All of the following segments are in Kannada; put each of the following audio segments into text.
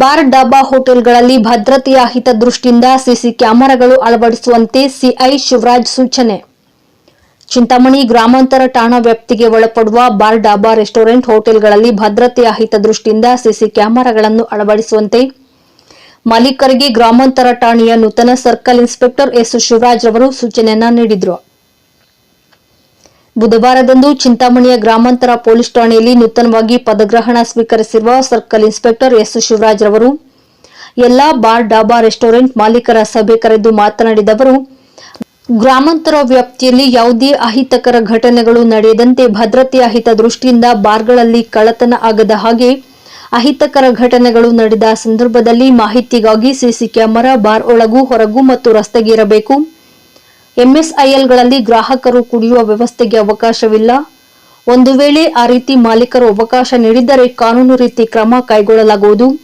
ಬಾರ್ ಡಾಬಾ ಹೋಟೆಲ್ಗಳಲ್ಲಿ ಭದ್ರತೆಯ ಹಿತದೃಷ್ಟಿಯಿಂದ ಸಿಸಿ ಕ್ಯಾಮೆರಾಗಳು ಅಳವಡಿಸುವಂತೆ ಸಿಐ ಶಿವರಾಜ್ ಸೂಚನೆ. ಚಿಂತಾಮಣಿ ಗ್ರಾಮಾಂತರ ಠಾಣಾ ವ್ಯಾಪ್ತಿಗೆ ಒಳಪಡುವ ಬಾರ್ ಡಾಬಾ ರೆಸ್ಟೋರೆಂಟ್ ಹೋಟೆಲ್ಗಳಲ್ಲಿ ಭದ್ರತೆಯ ಹಿತದೃಷ್ಟಿಯಿಂದ ಸಿಸಿ ಕ್ಯಾಮೆರಾಗಳನ್ನು ಅಳವಡಿಸುವಂತೆ ಮಾಲೀಕರಿಗೆ ಗ್ರಾಮಾಂತರ ಠಾಣೆಯ ನೂತನ ಸರ್ಕಲ್ ಇನ್ಸ್ಪೆಕ್ಟರ್ ಎಸ್ ಶಿವರಾಜ್ ಅವರು ಸೂಚನೆಯನ್ನ ನೀಡಿದರು. ಬುಧವಾರದಂದು ಚಿಂತಾಮಣಿಯ ಗ್ರಾಮಾಂತರ ಪೊಲೀಸ್ ಠಾಣೆಯಲ್ಲಿ ನೂತನವಾಗಿ ಪದಗ್ರಹಣ ಸ್ವೀಕರಿಸಿರುವ ಸರ್ಕಲ್ ಇನ್ಸ್ಪೆಕ್ಟರ್ ಎಸ್ ಶಿವರಾಜ್ ರವರು, ಎಲ್ಲಾ ಬಾರ್, ಡಾಬಾ ರೆಸ್ಟೋರೆಂಟ್ ಮಾಲೀಕರ ಸಭೆ ಕರೆದು ಮಾತನಾಡಿದ ಅವರು, ಗ್ರಾಮಾಂತರ ವ್ಯಾಪ್ತಿಯಲ್ಲಿ ಯಾವುದೇ ಅಹಿತಕರ ಘಟನೆಗಳು ನಡೆಯದಂತೆ ಭದ್ರತೆಯ ಹಿತದೃಷ್ಟಿಯಿಂದ ಬಾರ್ಗಳಲ್ಲಿ ಕಳ್ಳತನ ಆಗದ ಹಾಗೆ ಅಹಿತಕರ ಘಟನೆಗಳು ನಡೆದ ಸಂದರ್ಭದಲ್ಲಿ ಮಾಹಿತಿಗಾಗಿ ಸಿಸಿ ಕ್ಯಾಮೆರಾ, ಬಾರ್ ಒಳಗೂ ಹೊರಗೂ ಮತ್ತು ರಸ್ತೆಗೆ ಇರಬೇಕು ಎಂಎಸ್ಐಎಲ್ಗಳಲ್ಲಿ ಗ್ರಾಹಕರು ಕುಡಿಯುವ ವ್ಯವಸ್ಥೆಗೆ ಅವಕಾಶವಿಲ್ಲ. ಒಂದು ವೇಳೆ ಆ ರೀತಿ ಮಾಲೀಕರು ಅವಕಾಶ ನೀಡಿದರೆ ಕಾನೂನು ರೀತಿ ಕ್ರಮ ಕೈಗೊಳ್ಳಲಾಗುವುದು.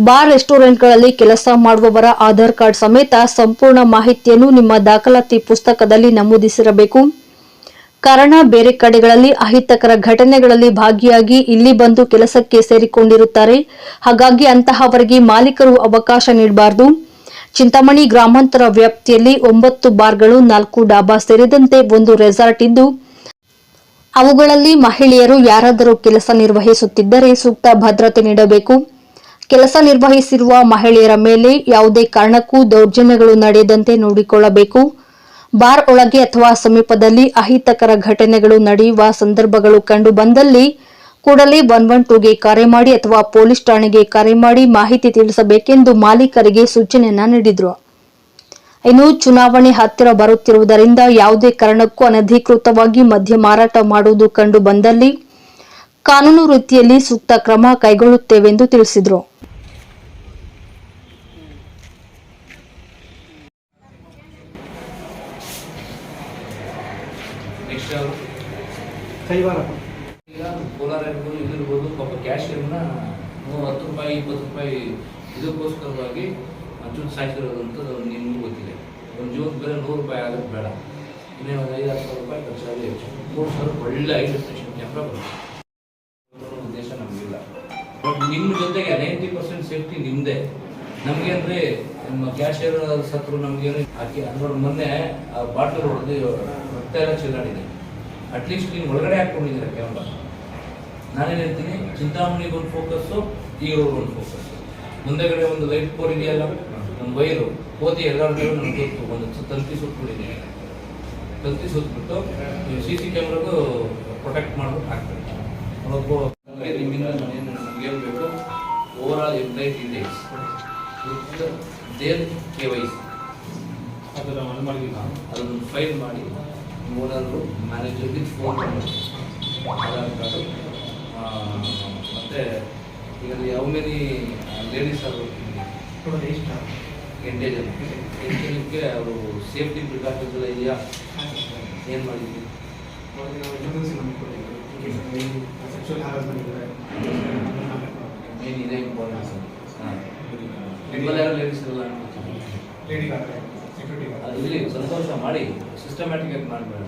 ಬಾರ್ ರೆಸ್ಟೋರೆಂಟ್ಗಳಲ್ಲಿ ಕೆಲಸ ಮಾಡುವವರ ಆಧಾರ್ ಕಾರ್ಡ್ ಸಮೇತ ಸಂಪೂರ್ಣ ಮಾಹಿತಿಯನ್ನು ನಿಮ್ಮ ದಾಖಲಾತಿ ಪುಸ್ತಕದಲ್ಲಿ ನಮೂದಿಸಿರಬೇಕು. ಕಾರಣ, ಬೇರೆ ಕಡೆಗಳಲ್ಲಿ ಅಹಿತಕರ ಘಟನೆಗಳಲ್ಲಿ ಭಾಗಿಯಾಗಿ ಇಲ್ಲಿ ಬಂದು ಕೆಲಸಕ್ಕೆ ಸೇರಿಕೊಂಡಿರುತ್ತಾರೆ. ಹಾಗಾಗಿ ಅಂತಹವರಿಗೆ ಮಾಲೀಕರು ಅವಕಾಶ ನೀಡಬಾರದು. ಚಿಂತಾಮಣಿ ಗ್ರಾಮಾಂತರ ವ್ಯಾಪ್ತಿಯಲ್ಲಿ ಒಂಬತ್ತು ಬಾರ್ಗಳು, ನಾಲ್ಕು ಡಾಬಾ ಸೇರಿದಂತೆ ಒಂದು ರೆಸಾರ್ಟ್ ಇದ್ದು, ಅವುಗಳಲ್ಲಿ ಮಹಿಳೆಯರು ಯಾರಾದರೂ ಕೆಲಸ ನಿರ್ವಹಿಸುತ್ತಿದ್ದರೆ ಸೂಕ್ತ ಭದ್ರತೆ ನೀಡಬೇಕು. ಕೆಲಸ ನಿರ್ವಹಿಸಿರುವ ಮಹಿಳೆಯರ ಮೇಲೆ ಯಾವುದೇ ಕಾರಣಕ್ಕೂ ದೌರ್ಜನ್ಯಗಳು ನಡೆಯದಂತೆ ನೋಡಿಕೊಳ್ಳಬೇಕು. ಬಾರ್ ಒಳಗೆ ಅಥವಾ ಸಮೀಪದಲ್ಲಿ ಅಹಿತಕರ ಘಟನೆಗಳು ನಡೆಯುವ ಸಂದರ್ಭಗಳು ಕಂಡು ಬಂದಲ್ಲಿ ಕೂಡಲೇ ಒನ್ ಒನ್ ಟೂಗೆ ಕರೆ ಮಾಡಿ ಅಥವಾ ಪೊಲೀಸ್ ಠಾಣೆಗೆ ಕರೆ ಮಾಡಿ ಮಾಹಿತಿ ತಿಳಿಸಬೇಕೆಂದು ಮಾಲೀಕರಿಗೆ ಸೂಚನೆಯನ್ನ ನೀಡಿದರು. ಇನ್ನು ಚುನಾವಣೆ ಹತ್ತಿರ ಬರುತ್ತಿರುವುದರಿಂದ ಯಾವುದೇ ಕಾರಣಕ್ಕೂ ಅನಧಿಕೃತವಾಗಿ ಮದ್ಯ ಮಾರಾಟ ಮಾಡುವುದು ಕಂಡು ಬಂದಲ್ಲಿ ಕಾನೂನು ರೀತಿಯಲ್ಲಿ ಸೂಕ್ತ ಕ್ರಮ ಕೈಗೊಳ್ಳುತ್ತೇವೆಂದು ತಿಳಿಸಿದರು. ನೆಕ್ಸ್ಟ್ ಅವರು ಕೈವಾರ ಕೋಲಾರ ಇರ್ಬೋದು ಇದಿರ್ಬೋದು ಪಾಪ ಕ್ಯಾಶಿಯರ್ನ ಹತ್ತು ರೂಪಾಯಿ, ಇಪ್ಪತ್ತು ರೂಪಾಯಿ ಇದಕ್ಕೋಸ್ಕರವಾಗಿ ಚುಟ್ಟು ಸಾಯಿಸಿರೋದಂಥದ್ದು ನಿಮಗೂ ಗೊತ್ತಿದೆ ಒಂದು ಜೀವನ ಬೇರೆ ನೂರು ರೂಪಾಯಿ ಆಗೋದು ಬೇಡ. ಇನ್ನೇ ಒಂದು ಐದು ಸಾವಿರ ರೂಪಾಯಿ ಖರ್ಚಾಗಲಿ ಹೆಚ್ಚು. ಮೂರು ಸಾವಿರ ಒಳ್ಳೆ ಐದು ಸ್ಟೇಷನ್ ಕ್ಯಾಮ್ರಾ ಬರುತ್ತೆ. ಉದ್ದೇಶ ನಮಗಿಲ್ಲ. ಬಟ್ ನಿಮ್ಮ ಜೊತೆಗೆ ನೈಂಟಿ ಪರ್ಸೆಂಟ್ ಸೇಫ್ಟಿ ನಿಮ್ಮದೇ ನಮಗೆ ಅಂದರೆ ನಮ್ಮ ಕ್ಯಾಶಿಯರ್ ಸತ್ರು ನಮಗೇನು ಹಾಕಿ ಅಂದ್ರೆ ಮೊನ್ನೆ ಆ ಬಾಟ್ಲು ಹೊಡೆದು ರಕ್ತ ಎಲ್ಲ ಚೆಲ್ಲಾಡಿದೆ. ಅಟ್ಲೀಸ್ಟ್ ನೀವು ಒಳಗಡೆ ಹಾಕ್ಕೊಂಡಿದ್ದೀರ ಕ್ಯಾಮ್ರಾ ನಾನೇನು ಹೇಳ್ತೀನಿ ಚಿಂತಾಮಣಿಗೆ ಒಂದು ಫೋಕಸ್ಸು ಈಗ ಒಂದು ಫೋಕಸ್ ಮುಂದೆಗಡೆ ಒಂದು ಲೈಟ್ ಪೋರ್ ಇದೆಯಲ್ಲ ಒಂದು ವೈರು ಓದಿ ಎಲ್ಲರೂ ನನಗೆ ಗೊತ್ತು ಒಂದು ತಂತಿ ಸುತ್ತಿದೆ ತಂತಿ ಸುತ್ತಬಿಟ್ಟು ಸಿ ಸಿ ಕ್ಯಾಮ್ರಾಗೂ ಪ್ರೊಟೆಕ್ಟ್ ಮಾಡ್ಬಿಟ್ಟು ಹಾಕ್ಬೇಕು ಒಬ್ಬ ನಿಮ್ಮಿಂದ ನಾನೇನು ನಮ್ಗೆ ಹೇಳ್ಬೇಕು over all employee details with their K Y C ಅದನ್ನು ಅದು ಮಾಡಿಲ್ಲ ಅದನ್ನು ಫೈಲ್ ಮಾಡಿ ಓನರು ಮ್ಯಾನೇಜರ್ಗೆ ಫೋನ್ ಮಾಡಿ ಆಧಾರ್ ಕಾರ್ಡು ಮತ್ತೆ ಇದರಲ್ಲಿ ಯಾವ ಮೆನಿ ಲೇಡೀಸ್ ಟೋಟಲ್ ಎಷ್ಟು? ಎಂಟೇ ಜನ. ಎಂಟು ಜನಕ್ಕೆ ಅವರು ಸೇಫ್ಟಿ ಪ್ರಿಕಾಷನ್ಸ್ ಎಲ್ಲ ಇದೆಯಾ? ಏನು ಮಾಡಿದ್ವಿ ಮೇನ್ ಇದೇ ಇಂಪಾರ್ಟೆನ್ಸ್ ಹಾಂ. ನಿಮ್ಮಲ್ಲಿ ಯಾರು ಲೇಡೀಸ್ ಇರಲ್ಲ ಅನ್ಕೋತೀನಿ ಇಲ್ಲಿ ಸಂತೋಷ ಮಾಡಿ ಸಿಸ್ಟಮ್ಯಾಟಿಕ್ ಆಗಿ ಮಾಡಬೇಡ.